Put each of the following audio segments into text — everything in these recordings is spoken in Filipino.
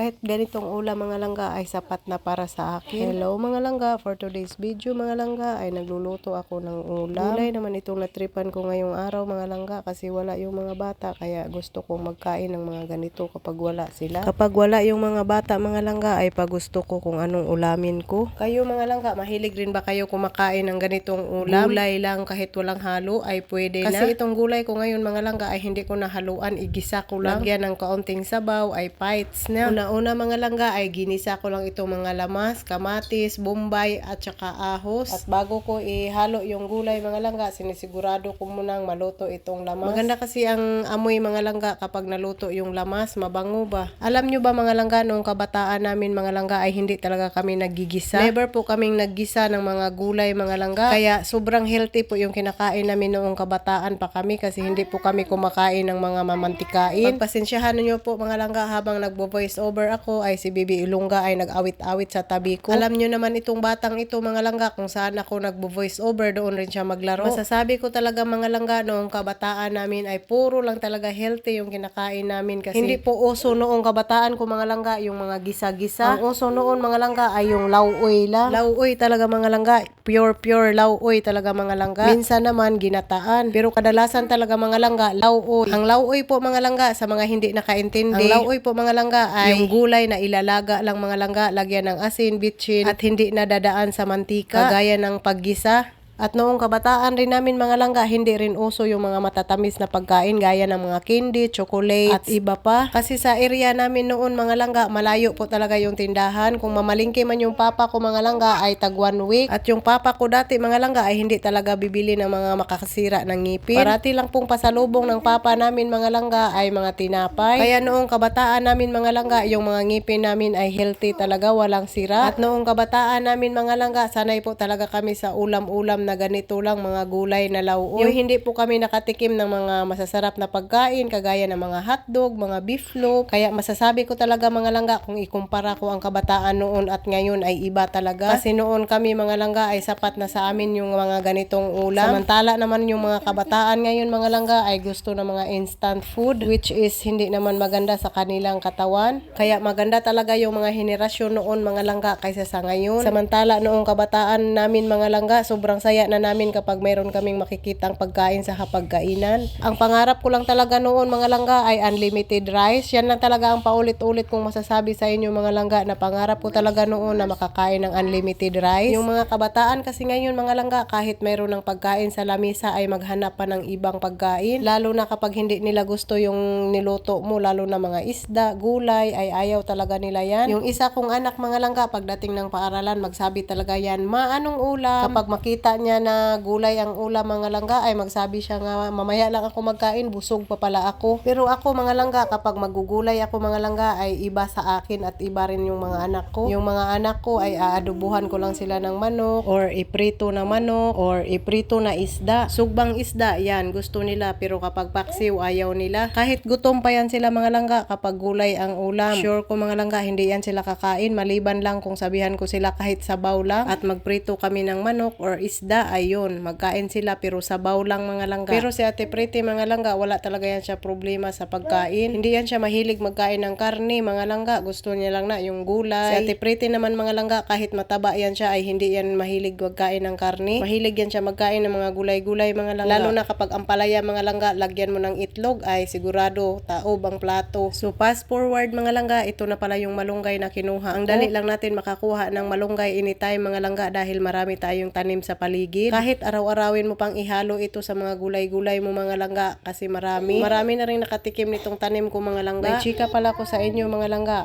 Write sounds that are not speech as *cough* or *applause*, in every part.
Kahit ganitong ulam mga langga ay sapat na para sa akin. Hello mga langga, for today's video mga langga ay nagluluto ako ng ulam. Gulay naman itong natripan ko ngayong araw mga langga kasi wala yung mga bata kaya gusto kong magkain ng mga ganito kapag wala sila. Kapag wala yung mga bata mga langga ay pagusto ko kung anong ulamin ko. Kayo mga langga, mahilig rin ba kayo kumakain ng ganitong ulam? Gulay lang kahit walang halo ay pwede na. Kasi itong gulay ko ngayon mga langga ay hindi ko nahaluan, igisa ko lang. Lagyan ng kaunting sabaw ay pites na. Una-una mga langga ay ginisa ko lang itong mga lamas, kamatis, bombay at saka ahos. At bago ko ihalo yung gulay mga langga, sinisigurado ko munang maluto itong lamas. Maganda kasi ang amoy mga langga kapag naluto yung lamas, mabango ba? Alam nyo ba mga langga, noong kabataan namin mga langga ay hindi talaga kami naggigisa. Never po kaming naggisa ng mga gulay mga langga. Kaya sobrang healthy po yung kinakain namin noong kabataan pa kami kasi hindi po kami kumakain ng mga mamantikain. Pagpasensyahan niyo po mga langga habang nagbo-voice over ako ay si Bibi Ilongga ay nag-awit-awit sa tabi ko. Alam nyo naman itong batang ito mga langga kung saan ako nagbo-voice over doon rin siya maglaro. Masasabi ko talaga mga langga noong kabataan namin ay puro lang talaga healthy yung kinakain namin kasi hindi po uso noong kabataan ko mga langga yung mga gisa-gisa. Ang uso noon mga langga ay yung lauoy lang. Lauoy talaga mga langga. Pure pure lauoy talaga mga langga. Minsan naman ginataan. Pero kadalasan talaga mga langga lauoy. Ang lauoy po mga langga sa mga hindi nakaintindi. Ang lauoy po mga langga ay yung gulay na ilalaga lang mga langga. Lagyan ng asin, bitchin at hindi nadadaan sa mantika. Kagaya ng paggisa. At noong kabataan rin namin mga langga, hindi rin uso yung mga matatamis na pagkain gaya ng mga candy, chocolate at iba pa. Kasi sa area namin noon mga langga, malayo po talaga yung tindahan. Kung mamalingki man yung papa ko mga langga ay tag one week. At yung papa ko dati mga langga ay hindi talaga bibili ng mga makakasira ng ngipin. Parati lang pong pasalubong ng papa namin mga langga ay mga tinapay. Kaya noong kabataan namin mga langga, yung mga ngipin namin ay healthy talaga, walang sira. At noong kabataan namin mga langga, sanay po talaga kami sa ulam-ulam na ganito lang mga gulay na lauoy. Yung hindi po kami nakatikim ng mga masasarap na pagkain kagaya ng mga hotdog, mga beef loaf. Kaya masasabi ko talaga mga langga kung ikumpara ko ang kabataan noon at ngayon ay iba talaga. Kasi noon kami mga langga ay sapat na sa amin yung mga ganitong ulam. Samantala naman yung mga kabataan ngayon mga langga ay gusto ng mga instant food which is hindi naman maganda sa kanilang katawan. Kaya maganda talaga yung mga henerasyon noon mga langga kaysa sa ngayon. Samantala noong kabataan namin mga langga sobrang saya na namin kapag mayroon kaming makikitang pagkain sa hapagkainan. Ang pangarap ko lang talaga noon mga langga ay unlimited rice. Yan lang talaga ang paulit-ulit kong masasabi sa inyo mga langga na pangarap ko talaga noon na makakain ng unlimited rice. Yung mga kabataan kasi ngayon mga langga kahit mayroon ng pagkain sa lamisa ay maghanap pa ng ibang pagkain. Lalo na kapag hindi nila gusto yung niluto mo lalo na mga isda, gulay ay ayaw talaga nila yan. Yung isa kong anak mga langga pagdating ng paaralan magsabi talaga yan, ma anong ulam? Kapag makita niya na gulay ang ulam mga langga ay magsabi siya nga mamaya lang ako magkain busog pa pala ako. Pero ako mga langga kapag magugulay ako mga langga ay iba sa akin at iba rin yung mga anak ko. Yung mga anak ko ay aadubuhan ko lang sila ng manok or iprito na manok or iprito na isda. Sugbang isda yan gusto nila pero kapag paksiw ayaw nila. Kahit gutom pa yan sila mga langga kapag gulay ang ulam. Sure ko mga langga hindi yan sila kakain maliban lang kung sabihan ko sila kahit sabaw lang at magprito kami ng manok or isda ayun magkain sila pero sabaw lang mga langga. Pero si Ate Pretty mga langga wala talaga yan siya problema sa pagkain. Hindi yan siya mahilig magkain ng karne mga langga. Gusto niya lang na yung gulay. Si Ate Pretty naman mga langga kahit mataba yan siya ay hindi yan mahilig magkain ng karne. Mahilig yan siya magkain ng mga gulay-gulay mga langga. Lalo na kapag ang palaya mga langga lagyan mo ng itlog ay sigurado taob ang plato. So fast forward mga langga ito na pala yung malunggay na kinuha. Ang dali lang natin makakuha ng malunggay anytime mga langga dahil marami tayong tanim sa paligid. Kahit araw-arawin mo pang ihalo ito sa mga gulay-gulay mo mga langga kasi marami. Marami na rin nakatikim nitong tanim ko mga langga. May chika pala ko sa inyo mga langga.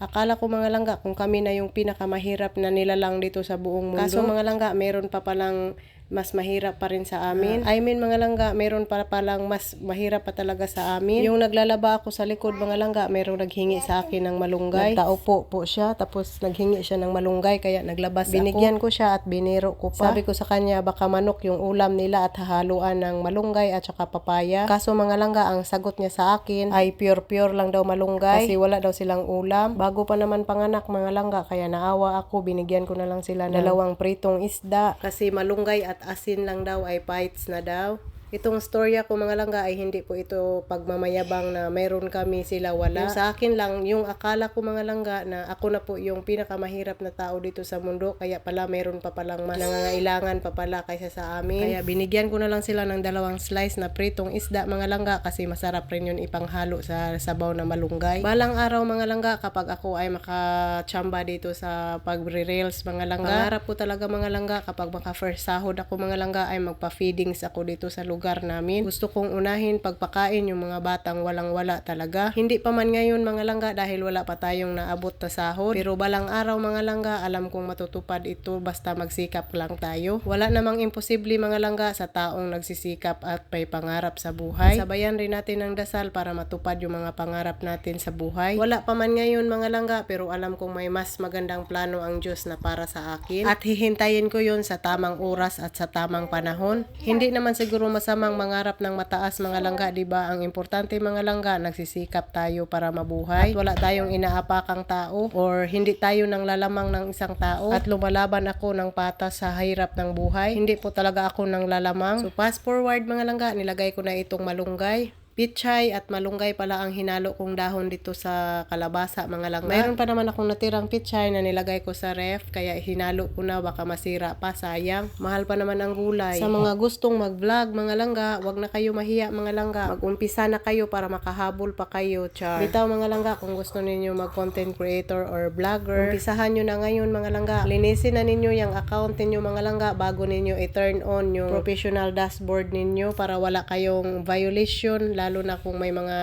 Akala ko mga langga kung kami na yung pinakamahirap na nilalang dito sa buong mundo. Kaso mga langga, meron pa palang mas mahirap pa rin sa amin. I mean mga langga, meron pa palang mas mahirap pa talaga sa amin. Yung naglalaba ako sa likod mga langga, meron naghingi sa akin ng malunggay. Nagtaupo po siya, tapos naghingi siya ng malunggay, kaya naglabas Binigyan ko siya at biniro ko pa. Sabi ko sa kanya, baka manok yung ulam nila at hahaluan ng malunggay at saka papaya. Kaso mga langga, ang sagot niya sa akin ay pure-pure lang daw malunggay kasi wala daw silang ulam. Bago pa naman panganak mga langga, kaya naawa ako, binigyan ko na lang sila ng dalawang pritong isda kasi malunggay at asin lang daw ay bites na daw. Itong storya ko mga langga ay hindi po ito pagmamayabang na mayroon kami sila wala. Yung sa akin lang, yung akala ko mga langga na ako na po yung pinakamahirap na tao dito sa mundo kaya pala mayroon pa palang mas nangangailangan pa pala kaysa sa amin. Kaya binigyan ko na lang sila ng dalawang slice na pritong isda mga langga kasi masarap rin yun ipanghalo sa sabaw na malunggay. Balang araw mga langga kapag ako ay makachamba dito sa pagre-rails mga langga. Pangarap ko talaga mga langga kapag maka first sahod ako mga langga ay magpa-feedings ako dito sa lugar namin. Gusto kong unahin pagpakain yung mga batang walang-wala talaga. Hindi pa man ngayon mga langga dahil wala pa tayong naabot na sahod. Pero balang araw mga langga alam kong matutupad ito basta magsikap lang tayo. Wala namang imposible mga langga sa taong nagsisikap at may pangarap sa buhay. Sabayan rin natin ng dasal para matupad yung mga pangarap natin sa buhay. Wala pa man ngayon mga langga pero alam kong may mas magandang plano ang Diyos na para sa akin. At hihintayin ko yun sa tamang oras at sa tamang panahon. Hindi naman siguro masamang mangarap ng mataas mga langga, di ba? Ang importante mga langga, nagsisikap tayo para mabuhay. At wala tayong inaapakang tao or hindi tayo nang lalamang ng isang tao at lumalaban ako ng patas sa hirap ng buhay. Hindi po talaga ako nang lalamang. So fast forward mga langga, nilagay ko na itong malunggay. Pichay at malunggay pala ang hinalo kong dahon dito sa kalabasa mga langga. Mayroon pa naman akong natirang pichay na nilagay ko sa ref kaya hinalo ko na baka masira pa sayang. Mahal pa naman ang gulay. Sa mga *laughs* gustong mag-vlog mga langga, wag na kayo mahiya mga langga. Mag-umpisa na kayo para makahabol pa kayo. Char. Bitaw mga langga kung gusto ninyo mag-content creator or vlogger. Umpisahan nyo na ngayon mga langga. Linisin na ninyo yung account ninyo mga langga bago ninyo i-turn on yung professional dashboard ninyo para wala kayong violation lalo na kung may mga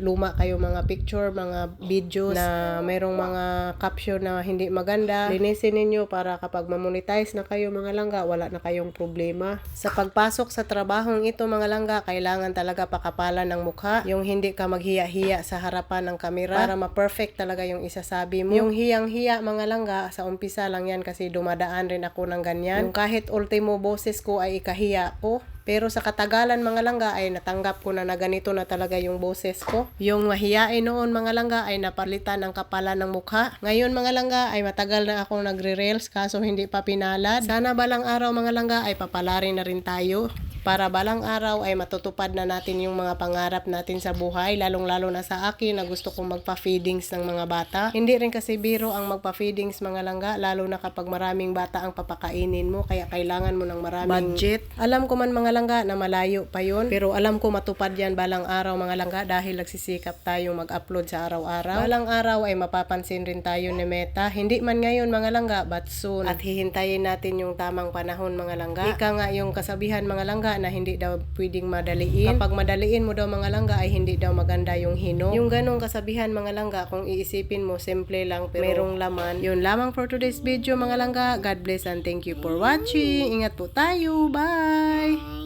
luma kayo mga picture, mga videos na mayroong mga caption na hindi maganda. Linisin ninyo para kapag mamonetize na kayo mga langga, wala na kayong problema. Sa pagpasok sa trabahong ito mga langga, kailangan talaga pakapalan ng mukha. Yung hindi ka maghiya-hiya sa harapan ng kamera para ma-perfect talaga yung isasabi mo. Yung hiyang-hiya mga langga, sa umpisa lang yan kasi dumadaan rin ako ng ganyan. Yung kahit ultimo boses ko ay ikahiya ko, pero sa katagalan mga langga ay natanggap ko na na ganito na talaga yung boses ko. Yung mahiyain noon mga langga ay napalitan ng kapalan ng mukha. Ngayon mga langga ay matagal na akong nagre-rails kaso hindi pa pinalad. Sana balang araw mga langga ay papalarin na rin tayo para balang araw ay matutupad na natin yung mga pangarap natin sa buhay, lalong-lalo na sa akin na gusto kong magpa-feedings ng mga bata. Hindi rin kasi biro ang magpa-feedings mga langga, lalo na kapag maraming bata ang papakainin mo, kaya kailangan mo ng maraming budget. Alam ko man mga langga na malayo pa yon pero alam ko matupad yan balang araw mga langga dahil nagsisikap tayong mag-upload sa araw-araw. Balang araw ay mapapansin rin tayo ni Meta, hindi man ngayon mga langga, but soon. At hihintayin natin yung tamang panahon mga langga. Ika nga yung kasabihan mga langga na hindi daw pwedeng madaliin. Kapag madaliin mo daw mga langga ay hindi daw maganda yung hino. Yung ganong kasabihan mga langga kung iisipin mo simple lang pero merong laman. Yun lamang for today's video mga langga. God bless and thank you for watching. Ingat po tayo. Bye!